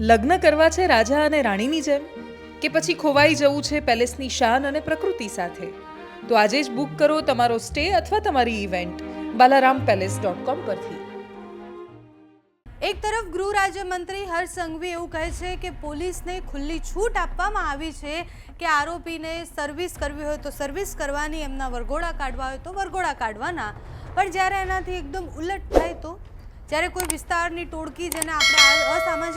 લગ્ન કરવા છે રાજા અને રાણીની જેમ? કે પછી ખોવાઈ જવું છે પેલેસની શાન અને પ્રકૃતિ સાથે? તો આજે જ બુક કરો તમારો સ્ટે અથવા તમારી event, Balaram palace dot com પરથી. એક તરફ ગૃહ રાજ્યમંત્રી હર્ષ સંઘવી એવું કહે છે કે પોલીસને ખુલ્લી છૂટ આપવામાં આવી છે કે આરોપીને સર્વિસ કરવી હોય તો સર્વિસ કરવાની, એમના વરઘોડા કાઢવા હોય તો વરઘોડા કાઢવાના. પણ જ્યારે એનાથી એકદમ ઉલટ થાય તો? જ્યારે કોઈ વિસ્તારની ટોળકી જેને આપણે આ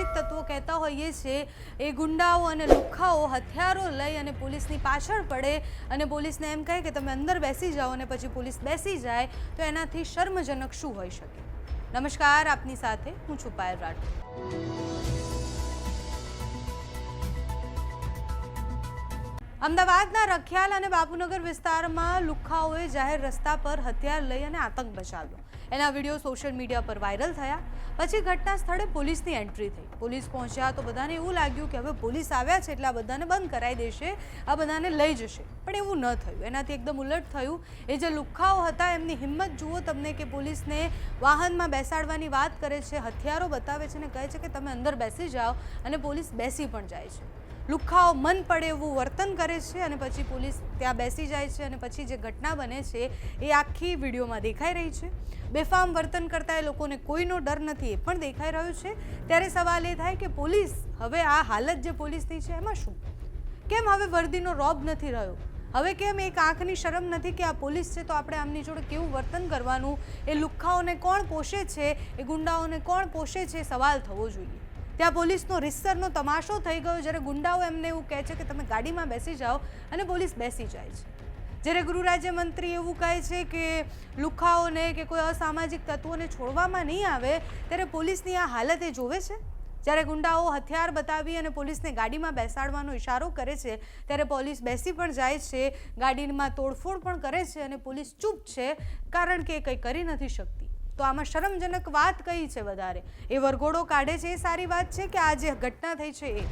અસામાજિક તત્વો કહેતા હોઈએ છીએ, એ ગુંડાઓ અને લુખ્ખાઓ હથિયારો લઈ અને પોલીસની પાછળ પડે અને પોલીસને એમ કહે કે તમે અંદર બેસી જાઓ અને પછી પોલીસ બેસી જાય, તો એનાથી શર્મજનક શું હોઈ શકે? નમસ્કાર, આપની સાથે હું છું પાયલ રાઠોડ. અમદાવાદના રખિયાલ અને બાપુનગર વિસ્તારમાં લુખ્ખાઓએ જાહેર રસ્તા પર હથિયાર લઈ અને આતંક મચાવ્યો. એના વીડિયો સોશિયલ મીડિયા પર વાયરલ થયા. પછી ઘટના સ્થળે પોલીસની એન્ટ્રી થઈ. પોલીસ પહોંચ્યા તો બધાને એવું લાગ્યું કે હવે પોલીસ આવ્યા છે એટલે આ બધાને બંધ કરાવી દેશે, આ બધાને લઈ જશે. પણ એવું ન થયું. એનાથી એકદમ ઉલટ થયું. એ જે લુખ્ખાઓ હતા એમની હિંમત જુઓ તમને કે પોલીસને વાહનમાં બેસાડવાની વાત કરે છે, હથિયારો બતાવે છે અને કહે છે કે તમે અંદર બેસી જાઓ અને પોલીસ બેસી પણ જાય છે. લુખ્ખાઓ મન પડે એવું વર્તન કરે છે અને પછી પોલીસ ત્યાં બેસી જાય છે અને પછી જે ઘટના બને છે એ આખી વિડીયોમાં દેખાઈ રહી છે. બેફામ વર્તન કરતા એ લોકોને કોઈનો ડર નથી, એ પણ દેખાઈ રહ્યું છે. ત્યારે સવાલ એ થાય કે પોલીસ, હવે આ હાલત જે પોલીસની છે એમાં શું? કેમ હવે વર્દીનો રોબ નથી રહ્યો? હવે કેમ એક આંખની શરમ નથી કે આ પોલીસ છે તો આપણે આમની જોડે કેવું વર્તન કરવાનું? એ લુખ્ખાઓને કોણ પોષે છે? એ ગુંડાઓને કોણ પોષે છે? સવાલ થવો જોઈએ. ત્યાં પોલીસનો રિસ્સરનો તમાશો થઈ ગયો જ્યારે ગુંડાઓ એમને એવું કહે છે કે તમે ગાડીમાં બેસી જાઓ અને પોલીસ બેસી જાય છે. જ્યારે ગૃહ રાજ્યમંત્રી એવું કહે છે કે લુખાઓને કે કોઈ અસામાજિક તત્વોને છોડવામાં નહીં આવે, ત્યારે પોલીસની આ હાલત એ જોવે છે? જ્યારે ગુંડાઓ હથિયાર બતાવી અને પોલીસને ગાડીમાં બેસાડવાનો ઇશારો કરે છે, ત્યારે પોલીસ બેસી પણ જાય છે, ગાડીમાં તોડફોડ પણ કરે છે અને પોલીસ ચૂપ છે, કારણ કે કંઈ કરી નથી શકતી. તો આમાં શરમજનક વાત કઈ છે વધારે? એ વરઘોડો કાઢે છે એ સારી વાત છે કે આ જે ઘટના થઈ છે એ?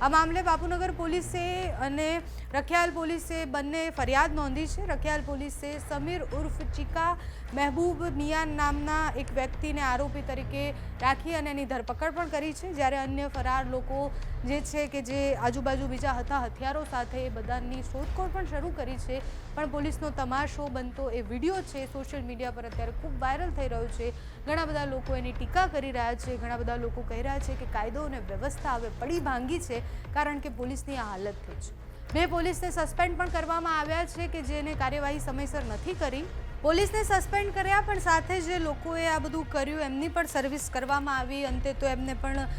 આ મામલે બાપુનગર પોલીસે અને રખિયાલ પોલીસે બંને ફરિયાદ નોંધી છે. રખિયાલ પોલીસે સમીર ઉર્ફ ચીકા મહેબૂબ મિયાન નામના એક વ્યક્તિને આરોપી તરીકે રાખી અને એની ધરપકડ પણ કરી છે. જ્યારે અન્ય ફરાર લોકો જે છે કે જે આજુબાજુ બીજા હતા, હથિયારો સાથે એ બધાની શોધખોળ પણ શરૂ કરી છે. પણ પોલીસનો તમાશો બનતો એ વીડિયો છે. સોશિયલ મીડિયા પર અત્યારે ખૂબ વાયરલ થઈ રહ્યો છે. ઘણા બધા લોકો એની ટીકા કરી રહ્યા છે. ઘણા બધા લોકો કહી રહ્યા છે કે કાયદો અને વ્યવસ્થા હવે પડી ભાંગી છે. કારણ કે પોલીસની આ હાલત થઈ છે. બે પોલીસને સસ્પેન્ડ પણ કરવામાં આવ્યા છે કે જેને કાર્યવાહી સમયસર નથી કરી. પોલીસને સસ્પેન્ડ કર્યા, પણ સાથે જે લોકોએ આ બધું કર્યું. એમની પણ સર્વિસ કરવામાં આવી. અંતે તો એમને પણ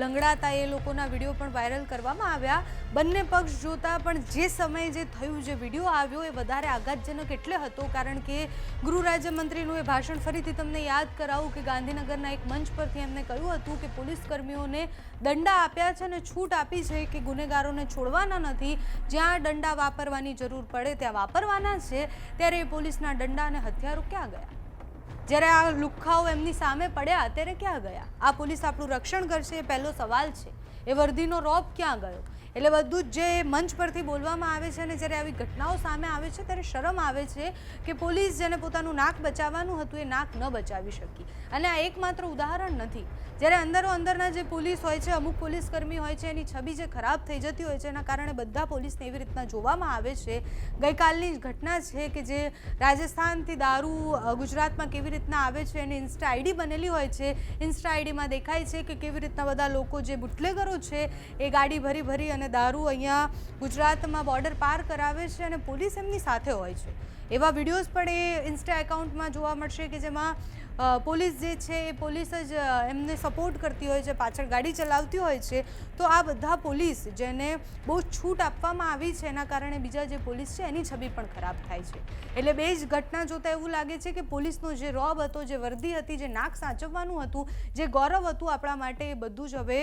લંગડાતા એ લોકોના વીડિયો પણ વાયરલ કરવામાં આવ્યા. બંને પક્ષ જોતા પણ જે સમયે જે થયું, જે વીડિયો આવ્યો, એ વધારે આઘાતજનક એટલે હતો. કારણ કે ગૃહ રાજ્યમંત્રીનું એ ભાષણ ફરીથી તમને યાદ કરાવું કે ગાંધીનગરના એક મંચ પરથી એમને કહ્યું હતું કે પોલીસ કર્મીઓને દંડા આપ્યા છે અને છૂટ આપી છે કે ગુનેગારોને છોડવાના નથી. જ્યાં દંડા વાપરવાની જરૂર પડે, ત્યાં વાપરવાના છે. ત્યારે એ પોલીસના દંડા અને હથિયારો ક્યાં ગયા? જ્યારે આ લુખ્ખાઓ એમની સામે પડ્યા ત્યારે ક્યાં ગયા? આ પોલીસ આપણું રક્ષણ કરશે એ પહેલો સવાલ છે. એ વર્દીનો રોપ ક્યાં ગયો? એટલે બધું જ જે મંચ પરથી બોલવામાં આવે છે અને જ્યારે આવી ઘટનાઓ સામે આવે છે, ત્યારે શરમ આવે છે કે પોલીસ જેને પોતાનું નાક બચાવવાનું હતું, એ નાક ન બચાવી શકી. અને આ એકમાત્ર ઉદાહરણ નથી. જ્યારે અંદરો અંદરના જે પોલીસ હોય છે, અમુક પોલીસ કર્મી હોય છે, એની છબી જે ખરાબ થઈ જતી હોય છે, એના કારણે બધા પોલીસને એવી રીતના જોવામાં આવે છે. ગઈકાલની ઘટના છે કે જે રાજસ્થાનથી દારૂ ગુજરાતમાં કેવી રીતના આવે છે એની ઇન્સ્ટા આઈડી બનેલી હોય છે. ઇન્સ્ટા આઈડીમાં દેખાય છે કે કેવી રીતના બધા લોકો જે બુટલેગરો છે, એ ગાડી ભરી ભરી અને દારૂ અહીંયા ગુજરાતમાં બોર્ડર પાર કરાવે છે અને પોલીસ એમની સાથે હોય છે. એવા વિડીયોઝ પણ એ ઇન્સ્ટા એકાઉન્ટમાં જોવા મળશે કે જેમાં પોલીસ જે છે એ પોલીસ જ એમને સપોર્ટ કરતી હોય છે, પાછળ ગાડી ચલાવતી હોય છે, તો આ બધા પોલીસ જેને બહુ છૂટ આપવામાં આવી છે, એના કારણે બીજા જે પોલીસ છે, એની છબી પણ ખરાબ થાય છે. એટલે બે જ ઘટના જોતાં એવું લાગે છે કે પોલીસનો જે રોબ હતો, જે વર્દી હતી, જે નાક સાચવવાનું હતું, જે ગૌરવ હતું આપણા માટે, એ બધું જ હવે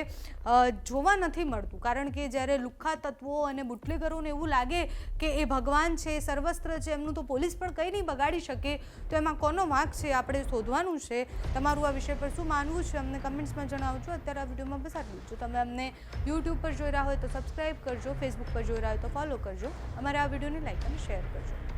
જોવા નથી મળતું. કારણ કે જ્યારે લુખ્ખા તત્વો અને બુટલેગરોને એવું લાગે કે એ ભગવાન છે સર્વસ્ત્ર છે, એમનું તો પોલીસ પણ કંઈ નહીં બગાડી શકે, તો એમાં કોનો વાંક છે, આપણે શોધવાનું છે? તમારું આ વિષય પર શું માનવું છે? અમને કમેન્ટ્સમાં જણાવજો. અત્યારે આ વિડીયોમાં બસ આટલું જો. તમે અમને યુટ્યુબ પર જોઈ રહ્યા હોય તો સબસ્ક્રાઈબ કરજો, ફેસબુક પર જોઈ રહ્યા હોય તો ફોલો કરજો. અમારા આ વિડીયોને લાઈક અને શેર કરજો.